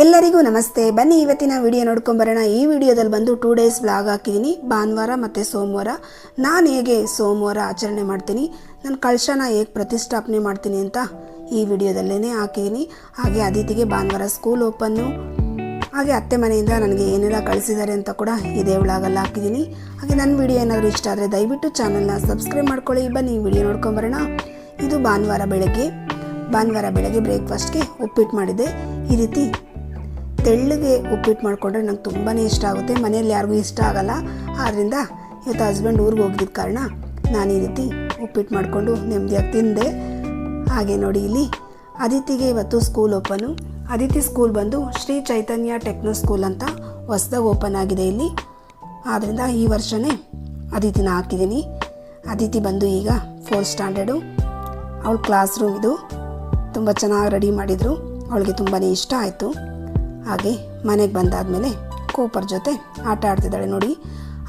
ಎಲ್ಲರಿಗೂ ನಮಸ್ತೆ. ಬನ್ನಿ, ಇವತ್ತಿನ ವಿಡಿಯೋ ನೋಡ್ಕೊಂಬರೋಣ ಈ ವಿಡಿಯೋದಲ್ಲಿ ಬಂದು ಟೂ ಡೇಸ್ ಬ್ಲಾಗ್ ಹಾಕಿದ್ದೀನಿ ಭಾನುವಾರ ಮತ್ತು ಸೋಮವಾರ. ನಾನು ಹೇಗೆ ಸೋಮವಾರ ಆಚರಣೆ ಮಾಡ್ತೀನಿ? ನನ್ನ ಕಳಶನ ಹೇಗೆ ಪ್ರತಿಷ್ಠಾಪನೆ ಮಾಡ್ತೀನಿ ಅಂತ ಈ ವಿಡಿಯೋದಲ್ಲೇ ಹಾಕಿದ್ದೀನಿ ಹಾಗೆ ಅದಿತಿಗೆ ಭಾನುವಾರ ಸ್ಕೂಲ್ ಓಪನ್ನು ಹಾಗೆ ಅತ್ತೆ ಮನೆಯಿಂದ ನನಗೆ ಏನೆಲ್ಲ ಕಳಿಸಿದ್ದಾರೆ ಅಂತ ಕೂಡ ಇದೇ ವ್ಲಾಗಲ್ಲಿ ಹಾಕಿದ್ದೀನಿ ಹಾಗೆ ನನ್ನ ವಿಡಿಯೋ ಏನಾದರೂ ಇಷ್ಟ ಆದರೆ ದಯವಿಟ್ಟು ಚಾನಲ್ನ ಸಬ್ಸ್ಕ್ರೈಬ್ ಮಾಡ್ಕೊಳ್ಳಿ. ಬನ್ನಿ, ವಿಡಿಯೋ ನೋಡ್ಕೊಂಬರೋಣ ಇದು ಭಾನುವಾರ ಬೆಳಗ್ಗೆ. ಭಾನುವಾರ ಬೆಳಗ್ಗೆ ಬ್ರೇಕ್ಫಾಸ್ಟ್ಗೆ ಉಪ್ಪಿಟ್ಟು ಮಾಡಿದೆ ಈ ರೀತಿ ತೆಳ್ಳಗೆ ಉಪ್ಪಿಟ್ಟು ಮಾಡಿಕೊಂಡ್ರೆ ನಂಗೆ ತುಂಬಾ ಇಷ್ಟ ಆಗುತ್ತೆ. ಮನೆಯಲ್ಲಿ ಯಾರಿಗೂ ಇಷ್ಟ ಆಗಲ್ಲ. ಆದ್ದರಿಂದ ಇವತ್ತು ಹಸ್ಬೆಂಡ್ ಊರಿಗೆ ಹೋಗಿದ್ದ ಕಾರಣ ನಾನು ಈ ರೀತಿ ಉಪ್ಪಿಟ್ಟು ಮಾಡಿಕೊಂಡು ನೆಮ್ಮದಿಯಾಗಿ ತಿಂದೆ. ಹಾಗೆ ನೋಡಿ ಇಲ್ಲಿ ಅದಿತಿಗೆ ಇವತ್ತು ಸ್ಕೂಲ್ ಓಪನು ಅದಿತಿ ಸ್ಕೂಲ್ ಬಂದು ಶ್ರೀ ಚೈತನ್ಯ ಟೆಕ್ನೋ ಸ್ಕೂಲ್ ಅಂತ ಹೊಸ್ದಾಗಿ ಓಪನ್ ಆಗಿದೆ ಇಲ್ಲಿ. ಆದ್ದರಿಂದ ಈ ವರ್ಷವೇ ಅದಿತಿನ ಹಾಕಿದ್ದೀನಿ. ಅದಿತಿ ಬಂದು ಈಗ ಫೋರ್ತ್ ಸ್ಟ್ಯಾಂಡರ್ಡು ಅವಳ ಕ್ಲಾಸ್ ರೂಮ್ ಇದು. ತುಂಬ ಚೆನ್ನಾಗಿ ರೆಡಿ ಮಾಡಿದರು. ಅವಳಿಗೆ ತುಂಬಾ ಇಷ್ಟ ಆಯಿತು. ಹಾಗೆ ಮನೆಗೆ ಬಂದಾದಮೇಲೆ ಕೂಪರ್ ಜೊತೆ ಆಟ ಆಡ್ತಿದ್ದಾಳೆ ನೋಡಿ.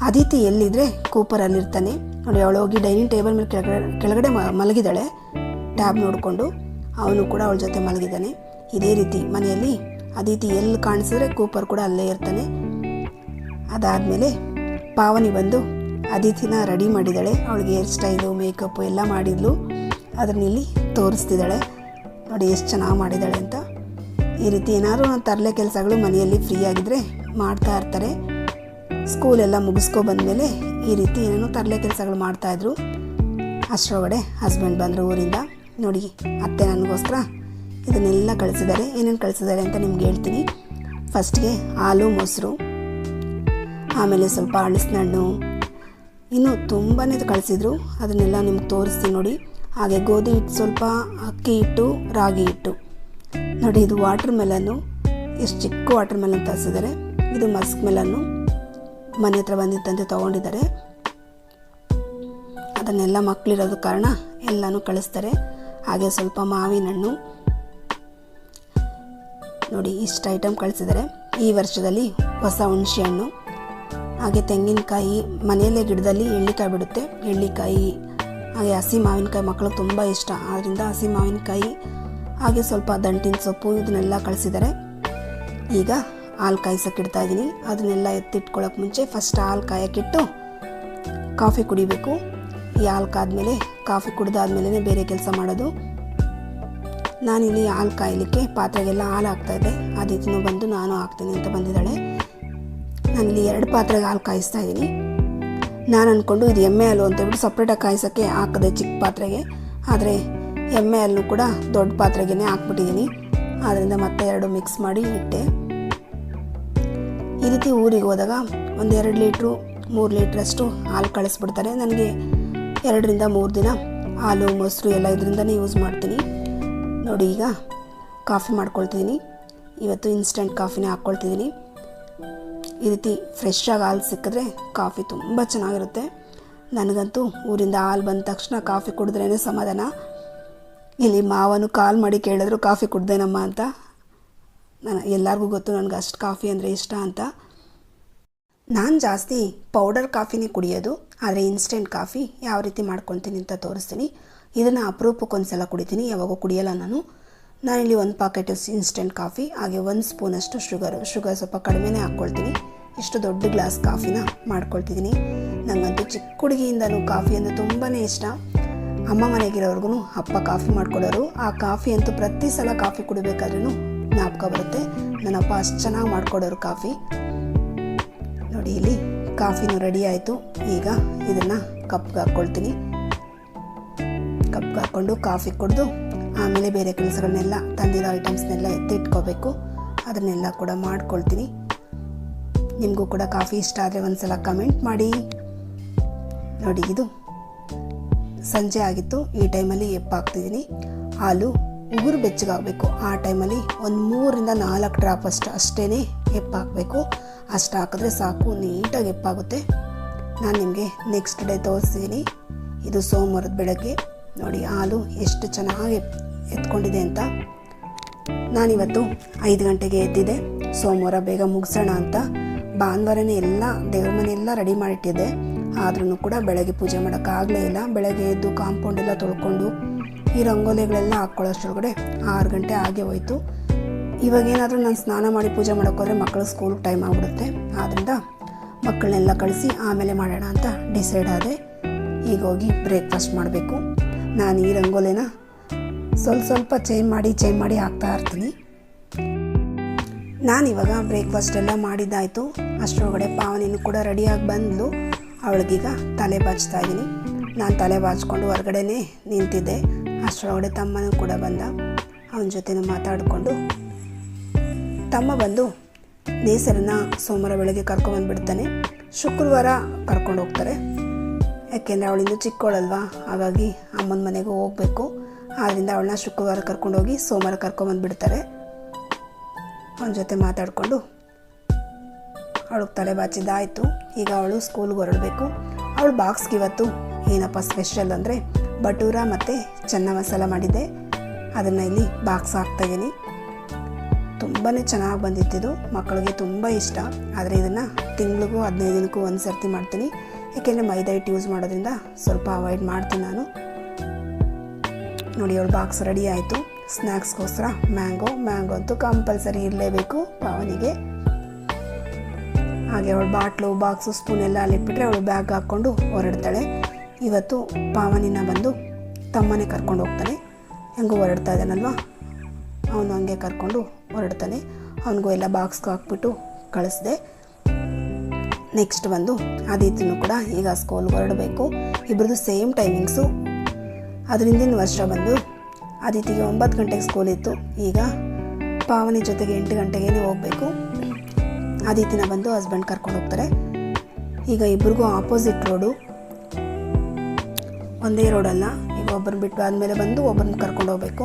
ಅದಿತಿ ಎಲ್ಲಿದ್ದರೆ ಕೂಪರಲ್ಲಿರ್ತಾನೆ ನೋಡಿ, ಅವಳು ಹೋಗಿ ಡೈನಿಂಗ್ ಟೇಬಲ್ ಮೇಲೆ ಕೆಳಗಡೆ ಕೆಳಗಡೆ ಮ- ಮಲಗಿದ್ದಾಳೆ. ಟ್ಯಾಬ್ ನೋಡಿಕೊಂಡು ಅವನು ಕೂಡ ಅವಳ ಜೊತೆ ಮಲಗಿದ್ದಾನೆ. ಇದೇ ರೀತಿ ಮನೆಯಲ್ಲಿ ಅದಿತಿ ಎಲ್ಲಿ ಕಾಣಿಸಿದ್ರೆ ಕೂಪರ್ ಕೂಡ ಅಲ್ಲೇ ಇರ್ತಾನೆ. ಅದಾದಮೇಲೆ ಪಾವನಿ ಬಂದು ಅದಿತಿನ ರೆಡಿ ಮಾಡಿದ್ದಾಳೆ. ಅವಳಿಗೆ ಹೇರ್ ಸ್ಟೈಲು, ಮೇಕಪ್ಪು ಎಲ್ಲ ಮಾಡಿದ್ಲು. ಅದನ್ನ ಇಲ್ಲಿ ತೋರಿಸ್ತಿದ್ದಾಳೆ. ನೋಡಿ, ಎಷ್ಟು ಚೆನ್ನಾಗಿ ಮಾಡಿದ್ದಾಳೆ ಅಂತ. ಈ ರೀತಿ ಏನಾದರೂ ತರಲೆ ಕೆಲಸಗಳು ಮನೆಯಲ್ಲಿ ಫ್ರೀ ಆಗಿದ್ದರೆ ಮಾಡ್ತಾ ಇರ್ತಾರೆ. ಸ್ಕೂಲೆಲ್ಲ ಮುಗಿಸ್ಕೊ ಬಂದಮೇಲೆ ಈ ರೀತಿ ಏನೇನೋ ತರಲೆ ಕೆಲಸಗಳು ಮಾಡ್ತಾಯಿದ್ರು ಅಷ್ಟರೊಳಗಡೆ ಹಸ್ಬೆಂಡ್ ಬಂದರು ಊರಿಂದ. ನೋಡಿ, ಅತ್ತೆ ನನಗೋಸ್ಕರ ಇದನ್ನೆಲ್ಲ ಕಳಿಸಿದ್ದಾರೆ. ಏನೇನು ಕಳಿಸಿದ್ದಾರೆ ಅಂತ ನಿಮ್ಗೆ ಹೇಳ್ತೀನಿ. ಫಸ್ಟ್ಗೆ ಹಾಲು, ಮೊಸರು, ಆಮೇಲೆ ಸ್ವಲ್ಪ ಹಳಸಿನ ಹಣ್ಣು ಇನ್ನೂ ತುಂಬಾ ಕಳಿಸಿದ್ರು. ಅದನ್ನೆಲ್ಲ ನಿಮ್ಗೆ ತೋರಿಸ್ತೀನಿ ನೋಡಿ. ಹಾಗೆ ಗೋಧಿ ಹಿಟ್ಟು ಸ್ವಲ್ಪ ಅಕ್ಕಿ ಹಿಟ್ಟು, ರಾಗಿ ಹಿಟ್ಟು. ನೋಡಿ, ಇದು ವಾಟರ್ ಮೆಲನ್ನು ಎಷ್ಟು ಚಿಕ್ಕ ವಾಟರ್ ಮೆಲನ್ ತರಿಸಿದ್ದಾರೆ ಇದು ಮಸ್ಕ್ ಮೆಲನ್ನು ಮನೆ ಹತ್ರ ಬಂದಿತ್ತಂತೆ ತೊಗೊಂಡಿದ್ದಾರೆ. ಅದನ್ನೆಲ್ಲ ಮಕ್ಕಳಿರೋದ ಕಾರಣ ಎಲ್ಲನೂ ಕಳಿಸ್ತಾರೆ. ಹಾಗೆ ಸ್ವಲ್ಪ ಮಾವಿನ ಹಣ್ಣು ನೋಡಿ, ಇಷ್ಟು ಐಟಮ್ ಕಳಿಸಿದ್ದಾರೆ ಈ ವರ್ಷದಲ್ಲಿ ಹೊಸ ಹುಣಸೆ ಹಣ್ಣು ಹಾಗೆ ತೆಂಗಿನಕಾಯಿ, ಮನೆಯಲ್ಲೇ ಗಿಡದಲ್ಲಿ ಎಳ್ಳಿಕಾಯಿ ಬಿಡುತ್ತೆ. ಎಳ್ಳಿಕಾಯಿ, ಹಾಗೆ ಹಸಿ ಮಾವಿನಕಾಯಿ ಮಕ್ಕಳು ತುಂಬ ಇಷ್ಟ. ಆದ್ದರಿಂದ ಹಸಿ ಮಾವಿನಕಾಯಿ ಹಾಗೆ ಸ್ವಲ್ಪ ದಂಟಿನ ಸೊಪ್ಪು ಇದನ್ನೆಲ್ಲ ಕಳಿಸಿದ್ದಾರೆ ಈಗ ಹಾಲು ಇಡ್ತಾ ಇದ್ದೀನಿ ಅದನ್ನೆಲ್ಲ ಎತ್ತಿಟ್ಕೊಳ್ಳೋಕೆ ಮುಂಚೆ ಫಸ್ಟ್ ಹಾಲು ಕಾಯೋಕ್ಕಿಟ್ಟು ಕಾಫಿ ಕುಡಿಬೇಕು. ಈ ಹಾಲು ಕಾದ್ಮೇಲೆ ಕಾಫಿ ಕುಡ್ದಾದ್ಮೇಲೆ ಬೇರೆ ಕೆಲಸ ಮಾಡೋದು. ನಾನಿಲ್ಲಿ ಹಾಲು ಕಾಯಲಿಕ್ಕೆ ಪಾತ್ರೆಗೆಲ್ಲ ಹಾಲು ಹಾಕ್ತಾಯಿದ್ದೆ ಅದಿತಿನೂ ಬಂದು ನಾನು ಹಾಕ್ತೀನಿ ಅಂತ ಬಂದಿದ್ದಾಳೆ. ನಾನಿಲ್ಲಿ ಎರಡು ಪಾತ್ರೆಗೆ ಹಾಲು ಕಾಯಿಸ್ತಾ ಇದ್ದೀನಿ ನಾನು ಅಂದ್ಕೊಂಡು ಇದು ಎಮ್ಮೆ ಹಾಲು ಅಂತೇಳ್ಬಿಟ್ಟು ಸಪ್ರೇಟಾಗಿ ಕಾಯಿಸೋಕ್ಕೆ ಹಾಕಿದೆ ಚಿಕ್ಕ ಪಾತ್ರೆಗೆ. ಆದರೆ ಎಮ್ಮೆ ಅಲ್ಲೂ ಕೂಡ ದೊಡ್ಡ ಪಾತ್ರೆಗೆ ಹಾಕ್ಬಿಟ್ಟಿದ್ದೀನಿ. ಆದ್ದರಿಂದ ಮತ್ತೆ ಎರಡು ಮಿಕ್ಸ್ ಮಾಡಿ ಇಟ್ಟೆ. ಈ ರೀತಿ ಊರಿಗೆ ಹೋದಾಗ ಒಂದು ಎರಡು ಲೀಟ್ರು, ಮೂರು ಲೀಟ್ರಷ್ಟು ಹಾಲು ಕಳಿಸ್ಬಿಡ್ತಾರೆ. ನನಗೆ ಎರಡರಿಂದ ಮೂರು ದಿನ ಹಾಲು, ಮೊಸರು ಎಲ್ಲ ಇದರಿಂದನೇ ಯೂಸ್ ಮಾಡ್ತೀನಿ. ನೋಡಿ ಈಗ ಕಾಫಿ ಮಾಡ್ಕೊಳ್ತಿದ್ದೀನಿ. ಇವತ್ತು ಇನ್ಸ್ಟೆಂಟ್ ಕಾಫಿನೇ ಹಾಕ್ಕೊಳ್ತಿದ್ದೀನಿ. ಈ ರೀತಿ ಫ್ರೆಶ್ಶಾಗಿ ಹಾಲು ಸಿಕ್ಕಿದ್ರೆ ಕಾಫಿ ತುಂಬ ಚೆನ್ನಾಗಿರುತ್ತೆ. ನನಗಂತೂ ಊರಿಂದ ಹಾಲು ಬಂದ ತಕ್ಷಣ ಕಾಫಿ ಕುಡಿದ್ರೇ ಸಮಾಧಾನ. ಇಲ್ಲಿ ಮಾವನು ಕಾಲ್ ಮಾಡಿ ಕೇಳಿದ್ರು, ಕಾಫಿ ಕುಡ್ದೇನಮ್ಮ ಅಂತ? ನಾನು, ಎಲ್ಲರಿಗೂ ಗೊತ್ತು ನನಗೆ ಅಷ್ಟು ಕಾಫಿ ಅಂದರೆ ಇಷ್ಟ ಅಂತ. ನಾನು ಜಾಸ್ತಿ ಪೌಡರ್ ಕಾಫಿನೇ ಕುಡಿಯೋದು, ಆದರೆ ಇನ್ಸ್ಟೆಂಟ್ ಕಾಫಿ ಯಾವ ರೀತಿ ಮಾಡ್ಕೊತೀನಿ ಅಂತ ತೋರಿಸ್ತೀನಿ. ಇದನ್ನು ಅಪರೂಪಕ್ಕೊಂದು ಸಲ ಕುಡಿತೀನಿ, ಯಾವಾಗೂ ಕುಡಿಯಲ್ಲ ನಾನು. ನಾನಿಲ್ಲಿ ಒಂದು ಪಾಕೆಟ್ ಇನ್ಸ್ಟೆಂಟ್ ಕಾಫಿ, ಹಾಗೆ ಒಂದು ಸ್ಪೂನಷ್ಟು ಶುಗರು, ಶುಗರ್ ಸ್ವಲ್ಪ ಕಡಿಮೆನೇ ಹಾಕ್ಕೊಳ್ತೀನಿ ಇಷ್ಟು ದೊಡ್ಡ ಗ್ಲಾಸ್ ಕಾಫಿನ ಮಾಡ್ಕೊಳ್ತಿದ್ದೀನಿ. ನನಗಂತೂ ಚಿಕ್ಕ ಹುಡುಗಿಯಿಂದನೂ ಕಾಫಿ ಅಂದರೆ ತುಂಬಾ ಇಷ್ಟ. ಅಮ್ಮ ಮನೆಗಿರೋರ್ಗು ಅಪ್ಪ ಕಾಫಿ ಮಾಡಿಕೊಡೋರು. ಆ ಕಾಫಿ ಅಂತೂ ಪ್ರತಿ ಸಲ ಕಾಫಿ ಕುಡಿಬೇಕಾದ್ರೂ ಜ್ಞಾಪಕ ಬರುತ್ತೆ. ನನ್ನಪ್ಪ ಅಷ್ಟು ಚೆನ್ನಾಗಿ ಮಾಡಿಕೊಡೋರು ಕಾಫಿ. ನೋಡಿ ಇಲ್ಲಿ ಕಾಫಿನೂ ರೆಡಿ ಆಯಿತು. ಈಗ ಇದನ್ನು ಕಪ್ಗೆ ಹಾಕ್ಕೊಳ್ತೀನಿ. ಕಪ್ಗೆ ಹಾಕ್ಕೊಂಡು ಕಾಫಿ ಕುಡಿದು ಆಮೇಲೆ ಬೇರೆ ಕೆಲಸಗಳನ್ನೆಲ್ಲ, ತಂದಿರೋ ಐಟಮ್ಸ್ನೆಲ್ಲ ಎತ್ತಿಟ್ಕೋಬೇಕು. ಅದನ್ನೆಲ್ಲ ಕೂಡ ಮಾಡ್ಕೊಳ್ತೀನಿ. ನಿಮಗೂ ಕೂಡ ಕಾಫಿ ಇಷ್ಟ ಆದರೆ ಒಂದು ಸಲ ಕಮೆಂಟ್ ಮಾಡಿ. ನೋಡಿ ಇದು ಸಂಜೆ ಆಗಿತ್ತು. ಈ ಟೈಮಲ್ಲಿ ಎಪ್ಪಾಕ್ತಿದ್ದೀನಿ ಹಾಲು ಉಗುರು ಬೆಚ್ಚಗಾಗಬೇಕು. ಆ ಟೈಮಲ್ಲಿ ಒಂದು ಮೂರಿಂದ ನಾಲ್ಕು ಡ್ರಾಪ್ ಅಷ್ಟು ಅಷ್ಟೇ ಎಪ್ಪಾಕಬೇಕು ಅಷ್ಟು ಹಾಕಿದ್ರೆ ಸಾಕು, ನೀಟಾಗಿ ಎಪ್ಪಾಗುತ್ತೆ. ನಾನು ನಿಮಗೆ ನೆಕ್ಸ್ಟ್ ಡೇ ತೋರಿಸ್ತೀನಿ. ಇದು ಸೋಮವಾರದ ಬೆಳಗ್ಗೆ. ನೋಡಿ, ಹಾಲು ಎಷ್ಟು ಚೆನ್ನಾಗಿ ಎತ್ಕೊಂಡಿದೆ ಅಂತ. ನಾನಿವತ್ತು ಐದು ಗಂಟೆಗೆ ಎದ್ದಿದೆ ಸೋಮವಾರ ಬೇಗ ಮುಗಿಸೋಣ ಅಂತ. ಭಾನುವಾರನೇ ಎಲ್ಲ ದೇವ್ರ ಮನೆ ಎಲ್ಲ ರೆಡಿ ಮಾಡಿಟ್ಟಿದ್ದೆ. ಆದ್ರೂ ಕೂಡ ಬೆಳಗ್ಗೆ ಪೂಜೆ ಮಾಡೋಕ್ಕಾಗಲೇ ಇಲ್ಲ. ಬೆಳಗ್ಗೆ ಎದ್ದು ಕಾಂಪೌಂಡ್ ಎಲ್ಲ ತೊಳ್ಕೊಂಡು ಈ ರಂಗೋಲಿಗಳೆಲ್ಲ ಹಾಕ್ಕೊಳ್ಳೋಷ್ಟ್ರೊಳಗಡೆ ಆರು ಗಂಟೆ ಆಗೇ ಹೋಯ್ತು. ಇವಾಗೇನಾದರೂ ನಾನು ಸ್ನಾನ ಮಾಡಿ ಪೂಜೆ ಮಾಡೋಕ್ಕೋದ್ರೆ ಮಕ್ಕಳು ಸ್ಕೂಲ್ ಟೈಮ್ ಆಗಿಬಿಡುತ್ತೆ. ಆದ್ದರಿಂದ ಮಕ್ಕಳನ್ನೆಲ್ಲ ಕಳಿಸಿ ಆಮೇಲೆ ಮಾಡೋಣ ಅಂತ ಡಿಸೈಡ್ ಆದೆ. ಈಗ ಹೋಗಿ ಬ್ರೇಕ್ಫಾಸ್ಟ್ ಮಾಡಬೇಕು. ನಾನು ಈ ರಂಗೋಲಿನ ಸ್ವಲ್ಪ ಸ್ವಲ್ಪ ಚೇಂಜ್ ಮಾಡಿ ಚೇಂಜ್ ಮಾಡಿ ಹಾಕ್ತಾ ಇರ್ತೀನಿ. ನಾನಿವಾಗ ಬ್ರೇಕ್ಫಾಸ್ಟ್ ಎಲ್ಲ ಮಾಡಿದ್ದಾಯಿತು. ಅಷ್ಟರೊಳಗಡೆ ಪಾವನಿನೂ ಕೂಡ ರೆಡಿಯಾಗಿ ಬಂದ್ಲು. ಅವಳಿಗೀಗ ತಲೆ ಬಾಚ್ತಾ ಇದ್ದೀನಿ. ನಾನು ತಲೆ ಬಾಚ್ಕೊಂಡು ಹೊರಗಡೆನೇ ನಿಂತಿದ್ದೆ. ಅಷ್ಟರೊಳಗಡೆ ತಮ್ಮನೂ ಕೂಡ ಬಂದ. ಅವನ ಜೊತೆನೂ ಮಾತಾಡಿಕೊಂಡು ತಮ್ಮ ಬಂದು ನೇಸರನ್ನ ಸೋಮವಾರ ಬೆಳಗ್ಗೆ ಕರ್ಕೊಂಬಂದ್ಬಿಡ್ತಾನೆ ಶುಕ್ರವಾರ ಕರ್ಕೊಂಡು ಹೋಗ್ತಾರೆ. ಯಾಕೆಂದರೆ ಅವಳಿಂದು ಚಿಕ್ಕವಳಲ್ವಾ ಹಾಗಾಗಿ ಅಮ್ಮನ ಮನೆಗೆ ಹೋಗಬೇಕು. ಆದ್ದರಿಂದ ಅವಳನ್ನ ಶುಕ್ರವಾರ ಕರ್ಕೊಂಡೋಗಿ ಸೋಮವಾರ ಕರ್ಕೊಂಬಂದ್ಬಿಡ್ತಾರೆ ಅವನ ಜೊತೆ ಮಾತಾಡಿಕೊಂಡು ಅವಳಿಗೆ ತಲೆ ಬಾಚಿದ್ದಾಯಿತು. ಈಗ ಅವಳು ಸ್ಕೂಲ್ಗೆ ಹೊರಡಬೇಕು. ಅವಳು ಬಾಕ್ಸ್ಗೆ ಇವತ್ತು ಏನಪ್ಪ ಸ್ಪೆಷಲ್ ಅಂದರೆ ಬಟೂರ ಮತ್ತು ಚೆನ್ನ ಮಸಾಲ ಮಾಡಿದ್ದೆ. ಅದನ್ನು ಇಲ್ಲಿ ಬಾಕ್ಸ್ ಹಾಕ್ತಾಯಿದ್ದೀನಿ ತುಂಬಾ ಚೆನ್ನಾಗಿ ಬಂದಿತ್ತಿದು ಮಕ್ಕಳಿಗೆ ತುಂಬ ಇಷ್ಟ. ಆದರೆ ಇದನ್ನು ತಿಂಗಳಿಗೂ ಹದಿನೈದು ದಿನಕ್ಕೂ ಒಂದು ಸರ್ತಿ ಮಾಡ್ತೀನಿ. ಏಕೆಂದರೆ ಮೈದಾ ಹಿಟ್ಟು ಯೂಸ್ ಮಾಡೋದ್ರಿಂದ ಸ್ವಲ್ಪ ಅವಾಯ್ಡ್ ಮಾಡ್ತೀನಿ ನಾನು. ನೋಡಿ, ಅವಳು ಬಾಕ್ಸ್ ರೆಡಿ ಆಯಿತು. ಸ್ನ್ಯಾಕ್ಸ್ಗೋಸ್ಕರ ಮ್ಯಾಂಗೋ ಮ್ಯಾಂಗೋ ಅಂತೂ ಕಂಪಲ್ಸರಿ ಇರಲೇಬೇಕು ಪಾವನಿಗೆ. ಹಾಗೆ ಅವಳು ಬಾಟ್ಲು, ಬಾಕ್ಸು ಸ್ಪೂನ್ ಎಲ್ಲ ಅಲ್ಲಿಟ್ಬಿಟ್ರೆ ಅವಳು ಬ್ಯಾಗ್ ಹಾಕ್ಕೊಂಡು ಹೊರಡ್ತಾಳೆ. ಇವತ್ತು ಪಾವನಿನ ಬಂದು ತಮ್ಮನೇ ಕರ್ಕೊಂಡು ಹೋಗ್ತಾನೆ. ಹೆಂಗೂ ಹೊರಡ್ತಾ ಇದ್ದಾನಲ್ವ? ಅವನು ಹಂಗೆ ಕರ್ಕೊಂಡು ಹೊರಡ್ತಾನೆ. ಅವನಿಗೂ ಎಲ್ಲ ಬಾಕ್ಸ್ಗೆ ಹಾಕ್ಬಿಟ್ಟು ಕಳಿಸ್ದೆ. ನೆಕ್ಸ್ಟ್ ಬಂದು ಆದಿತ್ಯನೂ ಕೂಡ ಈಗ ಸ್ಕೂಲ್ಗೆ ಹೊರಡಬೇಕು. ಇಬ್ಬರದ್ದು ಸೇಮ್ ಟೈಮಿಂಗ್ಸು ಅದರಿಂದಿನ ವರ್ಷ ಬಂದು ಆದಿತ್ಯಗೆ ಒಂಬತ್ತು ಗಂಟೆಗೆ ಸ್ಕೂಲ್ ಇತ್ತು. ಈಗ ಪಾವನಿ ಜೊತೆಗೆ ಎಂಟು ಗಂಟೆಗೇ ಹೋಗಬೇಕು. ಆದಿತ್ಯನ ಬಂದು ಹಸ್ಬೆಂಡ್ ಕರ್ಕೊಂಡು ಹೋಗ್ತಾರೆ. ಈಗ ಇಬ್ರಿಗೂ ಆಪೋಸಿಟ್ ರೋಡು ಒಂದೇ ರೋಡಲ್ಲ ಈಗ ಒಬ್ಬರನ್ನ ಬಿಟ್ಟು ಆದಮೇಲೆ ಬಂದು ಒಬ್ಬರನ್ನ ಕರ್ಕೊಂಡು ಹೋಗ್ಬೇಕು.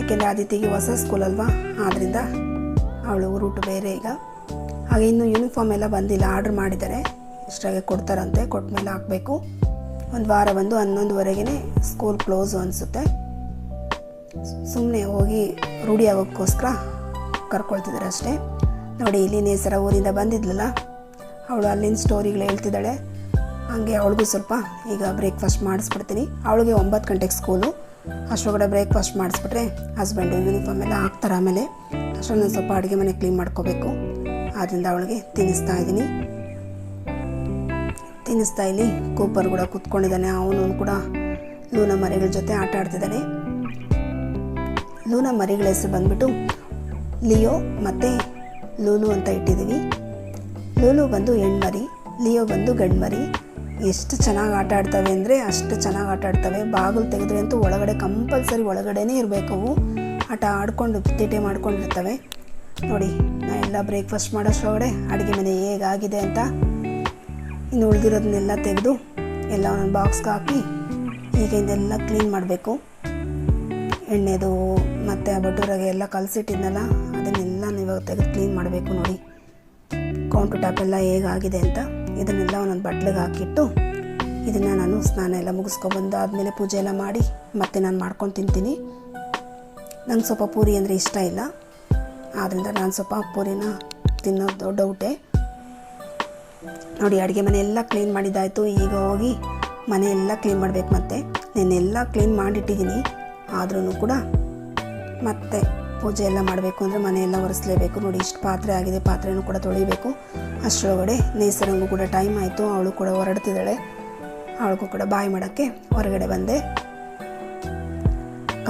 ಯಾಕೆಂದರೆ ಆದಿತ್ಯಗೆ ಹೊಸ ಸ್ಕೂಲ್ ಅಲ್ವಾ? ಆದ್ದರಿಂದ ಅವಳು ರೂಟ್ ಬೇರೆ ಈಗ. ಹಾಗೆ ಇನ್ನೂ ಯೂನಿಫಾರ್ಮ್ ಎಲ್ಲ ಬಂದಿಲ್ಲ. ಆರ್ಡ್ರ್ ಮಾಡಿದ್ದಾರೆ. ಇಷ್ಟಾಗೆ ಕೊಡ್ತಾರಂತೆ. ಕೊಟ್ಟ ಮೇಲೆ ಹಾಕಬೇಕು. ಒಂದು ವಾರ ಬಂದು ಹನ್ನೊಂದುವರೆಗೆ ಸ್ಕೂಲ್ ಕ್ಲೋಸು ಅನಿಸುತ್ತೆ. ಸುಮ್ಮನೆ ಹೋಗಿ ರೂಢಿಯಾಗೋಕ್ಕೋಸ್ಕರ ಕರ್ಕೊಳ್ತಿದ್ದಾರೆ ಅಷ್ಟೇ. ನೋಡಿ, ಇಲ್ಲಿ ನೇಸರ ಊರಿಂದ ಬಂದಿದ್ಲಲ್ಲ, ಅವಳು ಅಲ್ಲಿನ ಸ್ಟೋರಿಗಳು ಹೇಳ್ತಿದ್ದಾಳೆ. ಹಾಗೆ ಅವಳಿಗೂ ಸ್ವಲ್ಪ ಈಗ ಬ್ರೇಕ್ಫಾಸ್ಟ್ ಮಾಡಿಸ್ಬಿಡ್ತೀನಿ. ಅವಳಿಗೆ ಒಂಬತ್ತು ಗಂಟೆಗೆ ಸ್ಕೂಲು ಅಷ್ಟೊಳಗಡೆ ಬ್ರೇಕ್ಫಾಸ್ಟ್ ಮಾಡಿಸ್ಬಿಟ್ರೆ ಹಸ್ಬೆಂಡು ಯೂನಿಫಾರ್ಮ್ ಎಲ್ಲ ಹಾಕ್ತಾರೆ ಆಮೇಲೆ. ಅಷ್ಟೊಂದು ಸ್ವಲ್ಪ ಅಡುಗೆ ಮನೆ ಕ್ಲೀನ್ ಮಾಡ್ಕೋಬೇಕು. ಆದ್ದರಿಂದ ಅವಳಿಗೆ ತಿನ್ನಿಸ್ತಾ ಇದ್ದೀನಿ. ತಿನ್ನಿಸ್ತಾ ಇಲ್ಲಿ ಕೂಪರ್ ಕೂಡ ಕೂತ್ಕೊಂಡಿದ್ದಾನೆ. ಅವನು ಕೂಡ ಲೂನ ಮರಿಗಳ ಜೊತೆ ಆಟ ಆಡ್ತಿದ್ದಾನೆ. ಲೂನ ಮರಿಗಳ ಹೆಸರು ಬಂದ್ಬಿಟ್ಟು ಲಿಯೋ ಮತ್ತು ಲೂಲು ಅಂತ ಇಟ್ಟಿದ್ದೀವಿ ಲೂಲು ಬಂದು ಹೆಣ್ಮರಿ, ಲಿಯೋ ಬಂದು ಗಂಡ್ಮರಿ. ಎಷ್ಟು ಚೆನ್ನಾಗಿ ಆಟ ಆಡ್ತವೆ ಅಂದರೆ ಅಷ್ಟು ಚೆನ್ನಾಗಿ ಆಟ ಆಡ್ತವೆ. ಬಾಗಿಲು ತೆಗೆದ್ರೆ ಅಂತೂ ಒಳಗಡೆ ಕಂಪಲ್ಸರಿ ಒಳಗಡೆನೇ ಇರಬೇಕು ಅವು. ಆಟ ಆಡ್ಕೊಂಡು ತಿಟೆ ಮಾಡ್ಕೊಂಡಿರ್ತವೆ. ನೋಡಿ, ನಾ ಎಲ್ಲ ಬ್ರೇಕ್ಫಾಸ್ಟ್ ಮಾಡೋಷ್ಟೊಳಗಡೆ ಅಡುಗೆ ಮನೆ ಹೇಗಾಗಿದೆ ಅಂತ ಇನ್ನು ಉಳಿದಿರೋದನ್ನೆಲ್ಲ ತೆಗೆದು ಎಲ್ಲ ಒಂದೊಂದು ಬಾಕ್ಸ್ಗೆ ಹಾಕಿ ಈಗ ಇದೆಲ್ಲ ಕ್ಲೀನ್ ಮಾಡಬೇಕು. ಎಣ್ಣೆದು ಮತ್ತು ಬಟೂರಾಗೆ ಎಲ್ಲ ಕಲಸಿಟ್ಟಿದ್ನಲ್ಲ, ಅದನ್ನೆಲ್ಲ ಇವಾಗ ತೆಗೆದು ಕ್ಲೀನ್ ಮಾಡಬೇಕು ನೋಡಿ. ಕೌಂಟರ್ ಟಾಪ್ ಎಲ್ಲ ಹೇಗಾಗಿದೆ ಅಂತ ಇದನ್ನೆಲ್ಲ ಒಂದೊಂದು ಬಟ್ಲಿಗೆ ಹಾಕಿಟ್ಟು ಇದನ್ನು ನಾನು ಸ್ನಾನ ಎಲ್ಲ ಮುಗಿಸ್ಕೊಬಂದು ಆದಮೇಲೆ ಪೂಜೆ ಎಲ್ಲ ಮಾಡಿ ಮತ್ತೆ ನಾನು ಮಾಡ್ಕೊಂಡು ತಿಂತೀನಿ. ನಂಗೆ ಸ್ವಲ್ಪ ಪೂರಿ ಅಂದರೆ ಇಷ್ಟ ಇಲ್ಲ. ಆದ್ದರಿಂದ ನಾನು ಸ್ವಲ್ಪ ಪೂರಿನ ತಿನ್ನೋದು ಡೌಟೇ ನೋಡಿ ಅಡುಗೆ ಮನೆ ಎಲ್ಲ ಕ್ಲೀನ್ ಮಾಡಿದ್ದಾಯಿತು ಈಗ ಹೋಗಿ ಮನೆಯೆಲ್ಲ ಕ್ಲೀನ್ ಮಾಡಬೇಕು ಮತ್ತೆ. ನೆನ್ನೆಲ್ಲ ಕ್ಲೀನ್ ಮಾಡಿಟ್ಟಿದ್ದೀನಿ ಆದ್ರೂ ಕೂಡ ಮತ್ತೆ ಪೂಜೆ ಎಲ್ಲ ಮಾಡಬೇಕು ಅಂದರೆ ಮನೆಯೆಲ್ಲ ಒರೆಸಲೇಬೇಕು. ನೋಡಿ, ಇಷ್ಟು ಪಾತ್ರೆ ಆಗಿದೆ, ಪಾತ್ರೆನೂ ಕೂಡ ತೊಳಿಬೇಕು. ಅಷ್ಟರೊಳಗಡೆ ನೇಸರಂಗೂ ಕೂಡ ಟೈಮ್ ಆಯಿತು. ಅವಳು ಕೂಡ ಹೊರಡ್ತಿದ್ದಾಳೆ. ಅವಳಿಗೂ ಕೂಡ ಬಾಯಿ ಮಾಡೋಕ್ಕೆ ಹೊರಗಡೆ ಬಂದೆ.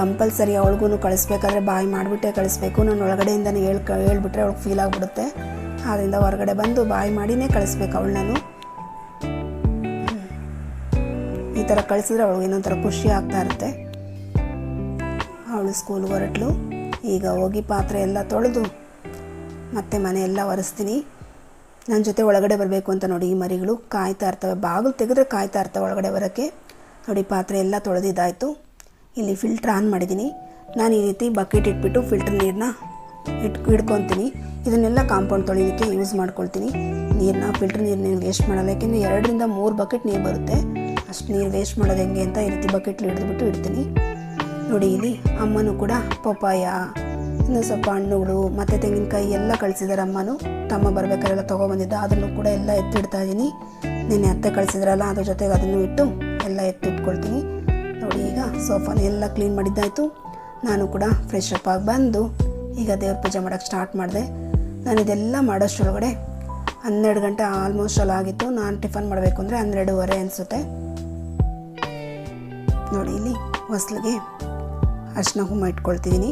ಕಂಪಲ್ಸರಿ ಅವಳಿಗೂ ಕಳಿಸ್ಬೇಕಾದ್ರೆ ಬಾಯಿ ಮಾಡಿಬಿಟ್ಟೆ ಕಳಿಸ್ಬೇಕು. ನಾನು ಒಳಗಡೆಯಿಂದನೇ ಹೇಳ್, ಹೇಳ್ಬಿಟ್ರೆ ಅವಳಿಗೆ ಫೀಲ್ ಆಗಿಬಿಡುತ್ತೆ. ಆದ್ದರಿಂದ ಹೊರಗಡೆ ಬಂದು ಬಾಯಿ ಮಾಡಿನೇ ಕಳಿಸ್ಬೇಕು ಅವಳು ನಾನು ಈ ಥರ ಕಳಿಸಿದ್ರೆ ಅವಳಿಗೆ ಇನ್ನೊಂಥರ ಖುಷಿ ಆಗ್ತಾ ಇರುತ್ತೆ. ಅವಳು ಸ್ಕೂಲ್ಗೆ ಹೊರಟ್ಲು ಈಗ ಹೋಗಿ ಪಾತ್ರೆ ಎಲ್ಲ ತೊಳೆದು ಮತ್ತೆ ಮನೆಯೆಲ್ಲ ಒರೆಸ್ತೀನಿ. ನನ್ನ ಜೊತೆ ಒಳಗಡೆ ಬರಬೇಕು ಅಂತ ನೋಡಿ ಈ ಮರಿಗಳು ಕಾಯ್ತಾ ಇರ್ತವೆ. ಬಾಗಿಲು ತೆಗೆದ್ರೆ ಕಾಯ್ತಾ ಇರ್ತವೆ ಒಳಗಡೆ ಬರೋಕ್ಕೆ. ನೋಡಿ, ಪಾತ್ರೆ ಎಲ್ಲ ತೊಳೆದಿದ್ದಾಯಿತು. ಇಲ್ಲಿ ಫಿಲ್ಟ್ರ್ ಆನ್ ಮಾಡಿದ್ದೀನಿ. ನಾನು ಈ ರೀತಿ ಬಕೆಟ್ ಇಟ್ಬಿಟ್ಟು ಫಿಲ್ಟ್ರ್ ನೀರನ್ನ ಇಟ್ ಇಟ್ಕೊತೀನಿ ಇದನ್ನೆಲ್ಲ ಕಾಂಪೌಂಡ್ ತೊಳಿಲಿಕ್ಕೆ ಯೂಸ್ ಮಾಡ್ಕೊಳ್ತೀನಿ. ನೀರನ್ನ ಫಿಲ್ಟ್ರ್ ನೀರನ್ನ ವೇಸ್ಟ್ ಮಾಡಲ್ಲ. ಯಾಕೆಂದರೆ ಎರಡರಿಂದ ಮೂರು ಬಕೆಟ್ ನೀರು ಬರುತ್ತೆ. ಅಷ್ಟು ನೀರು ವೇಸ್ಟ್ ಮಾಡೋದು ಹೆಂಗೆ ಅಂತ ಈ ರೀತಿ ಬಕೆಟ್ಲಿ ಹಿಡಿದ್ಬಿಟ್ಟು ಇಡ್ತೀನಿ. ನೋಡಿ ಇಲ್ಲಿ ಅಮ್ಮನೂ ಕೂಡ ಪಪ್ಪಾಯ. ಇನ್ನು ಸ್ವಲ್ಪ ಹಣ್ಣುಗಳು, ಮತ್ತು ತೆಂಗಿನಕಾಯಿ ಎಲ್ಲ ಕಳಿಸಿದ್ದಾರೆ ಅಮ್ಮನು. ತಮ್ಮ ಬರ್ಬೇಕಾರೆಲ್ಲ ತೊಗೊಬಂದಿದ್ದ ಅದನ್ನು ಕೂಡ ಎಲ್ಲ ಎತ್ತಿಡ್ತಾ ಇದ್ದೀನಿ ನಿನ್ನೆ ಅತ್ತೆ ಕಳಿಸಿದ್ರಲ್ಲ, ಅದ್ರ ಜೊತೆಗೆ ಅದನ್ನು ಇಟ್ಟು ಎಲ್ಲ ಎತ್ತಿಟ್ಕೊಳ್ತೀನಿ. ನೋಡಿ, ಈಗ ಸೋಫಾನ ಎಲ್ಲ ಕ್ಲೀನ್ ಮಾಡಿದ್ದಾಯಿತು. ನಾನು ಕೂಡ ಫ್ರೆಶ್ ಅಪ್ ಆಗಿ ಬಂದು ಈಗ ದೇವ್ರ ಪೂಜೆ ಮಾಡೋಕ್ಕೆ ಸ್ಟಾರ್ಟ್ ಮಾಡಿದೆ. ನಾನು ಇದೆಲ್ಲ ಮಾಡೋಷ್ಟರೊಳಗಡೆ ಹನ್ನೆರಡು ಗಂಟೆ ಆಲ್ಮೋಸ್ಟ್ ಅಲ್ಲಿ ಆಗಿತ್ತು. ನಾನು ಟಿಫನ್ ಮಾಡಬೇಕು ಅಂದರೆ ಹನ್ನೆರಡುವರೆ ಅನಿಸುತ್ತೆ. ನೋಡಿ, ಇಲ್ಲಿ ಹೊಸ್ಲಿಗೆ ಅರಿಶಿನ ಕುಂಕುಮ ಇಟ್ಕೊಳ್ತಿದ್ದೀನಿ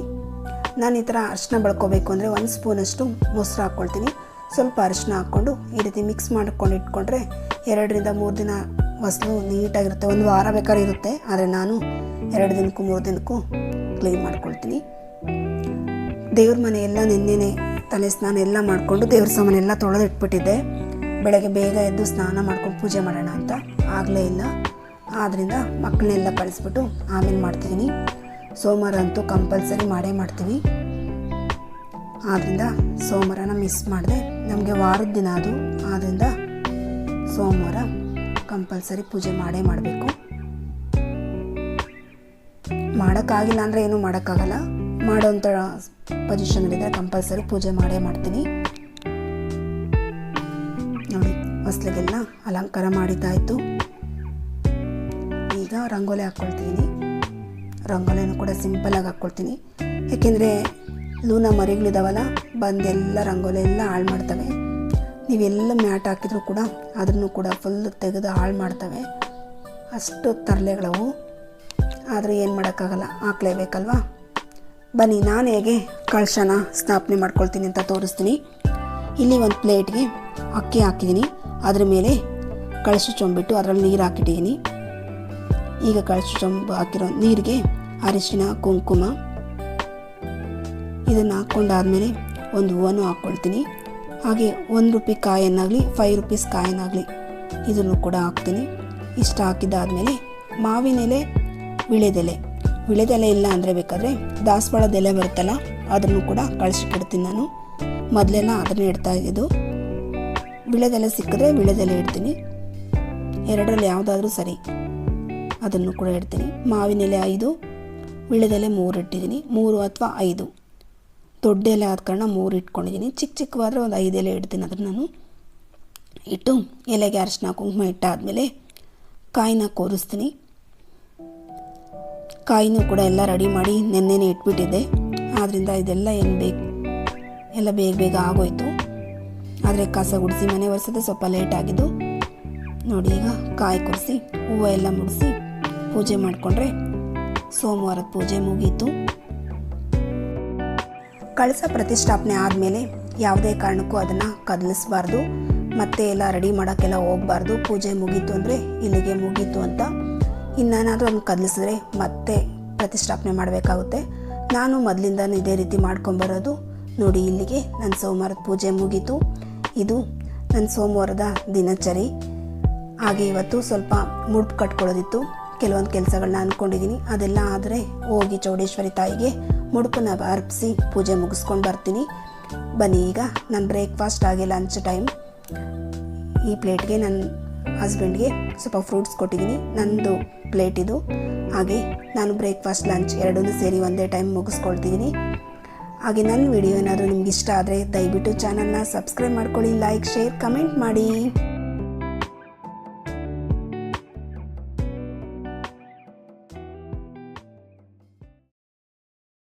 ನಾನು ಈ ಥರ ಅರಿಶಿನ ಬಳ್ಕೋಬೇಕು ಅಂದರೆ ಒಂದು ಸ್ಪೂನಷ್ಟು ಮೊಸರು ಹಾಕ್ಕೊಳ್ತೀನಿ ಸ್ವಲ್ಪ ಅರಿಶಿನ ಹಾಕ್ಕೊಂಡು ಈ ರೀತಿ ಮಿಕ್ಸ್ ಮಾಡ್ಕೊಂಡು ಇಟ್ಕೊಂಡ್ರೆ ಎರಡರಿಂದ ಮೂರು ದಿನ ಹೊಸಲು ನೀಟಾಗಿರುತ್ತೆ. ಒಂದು ವಾರ ಬೇಕಾದ್ರೆ ಇರುತ್ತೆ, ಆದರೆ ನಾನು ಎರಡು ದಿನಕ್ಕೂ ಮೂರು ದಿನಕ್ಕೂ ಕ್ಲೀನ್ ಮಾಡ್ಕೊಳ್ತೀನಿ. ದೇವ್ರ ಮನೆ ಎಲ್ಲ ನಿನ್ನೆನೆ ತಲೆ ಸ್ನಾನ ಎಲ್ಲ ಮಾಡಿಕೊಂಡು ದೇವ್ರ ಸಾಮಾನು ಎಲ್ಲ ತೊಳೆದು ಇಟ್ಬಿಟ್ಟಿದ್ದೆ ಬೆಳಗ್ಗೆ ಬೇಗ ಎದ್ದು ಸ್ನಾನ ಮಾಡ್ಕೊಂಡು ಪೂಜೆ ಮಾಡೋಣ ಅಂತ ಆಗಲೇ ಇಲ್ಲ. ಆದ್ದರಿಂದ ಮಕ್ಕಳನ್ನೆಲ್ಲ ಕಳಿಸ್ಬಿಟ್ಟು ಆಮೇಲೆ ಮಾಡ್ತಿದ್ದೀನಿ ಸೋಮವಾರ ಅಂತೂ ಕಂಪಲ್ಸರಿ ಮಾಡೇ ಮಾಡ್ತೀವಿ. ಆದ್ದರಿಂದ ಸೋಮವಾರನ ಮಿಸ್ ಮಾಡಿದೆ. ನಮಗೆ ವಾರದ ದಿನ ಅದು. ಆದ್ದರಿಂದ ಸೋಮವಾರ ಕಂಪಲ್ಸರಿ ಪೂಜೆ ಮಾಡೇ ಮಾಡಬೇಕು. ಮಾಡೋಕ್ಕಾಗಿಲ್ಲ ಅಂದರೆ ಏನೂ ಮಾಡೋಕ್ಕಾಗಲ್ಲ. ಮಾಡೋಂಥ ಪೊಸಿಷನಲ್ಲಿದ್ದರೆ ಕಂಪಲ್ಸರಿ ಪೂಜೆ ಮಾಡೇ ಮಾಡ್ತೀನಿ. ನೋಡಿ, ಹೊಸ್ಲಿಗೆಲ್ಲ ಅಲಂಕಾರ ಮಾಡಿದ್ದಾಯಿತು. ಈಗ ರಂಗೋಲಿ ಹಾಕ್ಕೊಳ್ತೀನಿ ರಂಗೋಲಿನೂ ಕೂಡ ಸಿಂಪಲಾಗಿ ಹಾಕ್ಕೊಳ್ತೀನಿ ಯಾಕೆಂದರೆ ಲೂನ ಮರಿಗಳಿದಾವಲ್ಲ ಬಂದೆಲ್ಲ ರಂಗೋಲಿ ಎಲ್ಲ ಹಾಳು ಮಾಡ್ತವೆ. ನೀವೆಲ್ಲ ಮ್ಯಾಟ್ ಹಾಕಿದ್ರು ಕೂಡ ಅದನ್ನು ಕೂಡ ಫುಲ್ ತೆಗೆದು ಹಾಳು ಮಾಡ್ತವೆ. ಅಷ್ಟು ತರಲೆಗಳವು. ಆದರೆ ಏನು ಮಾಡೋಕ್ಕಾಗಲ್ಲ, ಹಾಕ್ಲೇಬೇಕಲ್ವಾ? ಬನ್ನಿ, ನಾನು ಹೇಗೆ ಕಳಶನ ಸ್ಥಾಪನೆ ಮಾಡ್ಕೊಳ್ತೀನಿ ಅಂತ ತೋರಿಸ್ತೀನಿ. ಇಲ್ಲಿ ಒಂದು ಪ್ಲೇಟ್ಗೆ ಅಕ್ಕಿ ಹಾಕಿದ್ದೀನಿ. ಅದ್ರ ಮೇಲೆ ಕಳಶ ಚೊಂಬಿಟ್ಟು ಅದರಲ್ಲಿ ನೀರು ಹಾಕಿಟ್ಟಿದ್ದೀನಿ. ಈಗ ಕಳಶ ಚೊಂಬು ಹಾಕಿರೋ ನೀರಿಗೆ ಅರಿಶಿನ, ಕುಂಕುಮ ಇದನ್ನು ಹಾಕ್ಕೊಂಡಾದಮೇಲೆ ಒಂದು ಹೂವನ್ನು ಹಾಕ್ಕೊಳ್ತೀನಿ. ಹಾಗೆ ಒಂದು ರೂಪಾಯಿ ಕಾಯನ್ನಾಗಲಿ ಫೈವ್ ರುಪೀಸ್ ಕಾಯನ್ನಾಗಲಿ ಇದನ್ನು ಕೂಡ ಹಾಕ್ತೀನಿ. ಇಷ್ಟು ಹಾಕಿದ್ದಾದಮೇಲೆ ಮಾವಿನೆಲೆ ವಿಳೆದೆಲೆ ವಿಳೆದೆಲೆ ಇಲ್ಲ ಅಂದರೆ ಬೇಕಾದರೆ ದಾಸವಾಳದ ಎಲೆ ಬರುತ್ತಲ್ಲ, ಅದನ್ನು ಕೂಡ ಕಳಿಸಿಕೊಡ್ತೀನಿ ನಾನು. ಮೊದಲೆಲ್ಲ ಅದನ್ನೇ ಇಡ್ತಾ ಇದ್ದು ವಿಳೆದೆಲೆ ಸಿಕ್ಕಿದ್ರೆ ವಿಳೆದೆಲೆ ಇಡ್ತೀನಿ. ಎರಡರಲ್ಲಿ ಯಾವುದಾದ್ರೂ ಸರಿ ಅದನ್ನು ಕೂಡ ಇಡ್ತೀನಿ. ಮಾವಿನೆಲೆ ಐದು ವಿಳೆದೆಲೆ ಮೂರು ಇಟ್ಟಿದ್ದೀನಿ. ಮೂರು ಅಥವಾ ಐದು. ದೊಡ್ಡ ಎಲೆ ಆದ ಕಾರಣ ಮೂರು ಇಟ್ಕೊಂಡಿದ್ದೀನಿ. ಚಿಕ್ಕ ಚಿಕ್ಕವಾದರೆ ಒಂದು ಐದು ಎಲೆ ಇಡ್ತೀನಿ ಅದನ್ನು ನಾನು. ಇಟ್ಟು ಎಲೆಗೆ ಅರಿಶಿನ, ಕುಂಕುಮ ಇಟ್ಟಾದಮೇಲೆ ಕಾಯಿನ ಕೋರಿಸ್ತೀನಿ. ಕಾಯಿನೂ ಕೂಡ ಎಲ್ಲ ರೆಡಿ ಮಾಡಿ ನೆನ್ನೆನೆ ಇಟ್ಬಿಟ್ಟಿದ್ದೆ. ಆದ್ದರಿಂದ ಇದೆಲ್ಲ ಏನು ಬೇಕು, ಎಲ್ಲ ಬೇಗ ಬೇಗ ಆಗೋಯ್ತು. ಆದರೆ ಕಸ ಗುಡಿಸಿ, ಮನೆ ಒರೆಸೋದು ಸ್ವಲ್ಪ ಲೇಟ್ ಆಗಿದ್ದು. ನೋಡಿ ಈಗ ಕಾಯಿ ಕೊರಿಸಿ, ಹೂವು ಎಲ್ಲ ಮುಡಿಸಿ ಪೂಜೆ ಮಾಡಿಕೊಂಡ್ರೆ ಸೋಮವಾರದ ಪೂಜೆ ಮುಗೀತು. ಕಳಸ ಪ್ರತಿಷ್ಠಾಪನೆ ಆದಮೇಲೆ ಯಾವುದೇ ಕಾರಣಕ್ಕೂ ಅದನ್ನು ಕದಲಿಸಬಾರ್ದು. ಮತ್ತೆ ಎಲ್ಲ ರೆಡಿ ಮಾಡೋಕ್ಕೆಲ್ಲ ಹೋಗಬಾರ್ದು. ಪೂಜೆ ಮುಗೀತು ಅಂದರೆ ಇಲ್ಲಿಗೆ ಮುಗೀತು ಅಂತ. ಇನ್ನೇನಾದರೂ ಅದನ್ನು ಕದಲಿಸಿದ್ರೆ ಮತ್ತೆ ಪ್ರತಿಷ್ಠಾಪನೆ ಮಾಡಬೇಕಾಗುತ್ತೆ. ನಾನು ಮೊದಲಿಂದ ಇದೇ ರೀತಿ ಮಾಡ್ಕೊಂಬರೋದು. ನೋಡಿ, ಇಲ್ಲಿಗೆ ನನ್ನ ಸೋಮವಾರದ ಪೂಜೆ ಮುಗೀತು. ಇದು ನನ್ನ ಸೋಮವಾರದ ದಿನಚರಿ. ಹಾಗೆ ಇವತ್ತು ಸ್ವಲ್ಪ ಮುಡ್ಪು ಕಟ್ಕೊಳ್ಳೋದಿತ್ತು. ಕೆಲವೊಂದು ಕೆಲಸಗಳನ್ನ ಅಂದ್ಕೊಂಡಿದ್ದೀನಿ ಅದೆಲ್ಲ ಆದರೆ ಹೋಗಿ ಚೌಡೇಶ್ವರಿ ತಾಯಿಗೆ ಮುಡುಪನ್ನ ಅರ್ಪಿಸಿ ಪೂಜೆ ಮುಗಿಸ್ಕೊಂಡು ಬರ್ತೀನಿ. ಬನ್ನಿ ಈಗ ನನ್ನ ಬ್ರೇಕ್ಫಾಸ್ಟ್ ಆಗಿ ಲಂಚ್ ಟೈಮ್ ಈ ಪ್ಲೇಟ್ಗೆ ನನ್ನ ಹಸ್ಬೆಂಡ್ಗೆ ಸ್ವಲ್ಪ ಫ್ರೂಟ್ಸ್ ಕೊಟ್ಟಿದ್ದೀನಿ ನಂದು ಪ್ಲೇಟ್ ಇದು. ಹಾಗೆ ನಾನು ಬ್ರೇಕ್ಫಾಸ್ಟ್ ಲಂಚ್ ಎರಡೂ ಸೇರಿ ಒಂದೇ ಟೈಮ್ ಮುಗಿಸ್ಕೊಳ್ತಿದ್ದೀನಿ ಹಾಗೆ ನನ್ನ ವಿಡಿಯೋ ಏನಾದರೂ ನಿಮ್ಗೆ ಇಷ್ಟ ಆದರೆ ದಯವಿಟ್ಟು ಚಾನಲ್ನ ಸಬ್ಸ್ಕ್ರೈಬ್ ಮಾಡ್ಕೊಳ್ಳಿ ಲೈಕ್ ಶೇರ್ ಕಮೆಂಟ್ ಮಾಡಿ.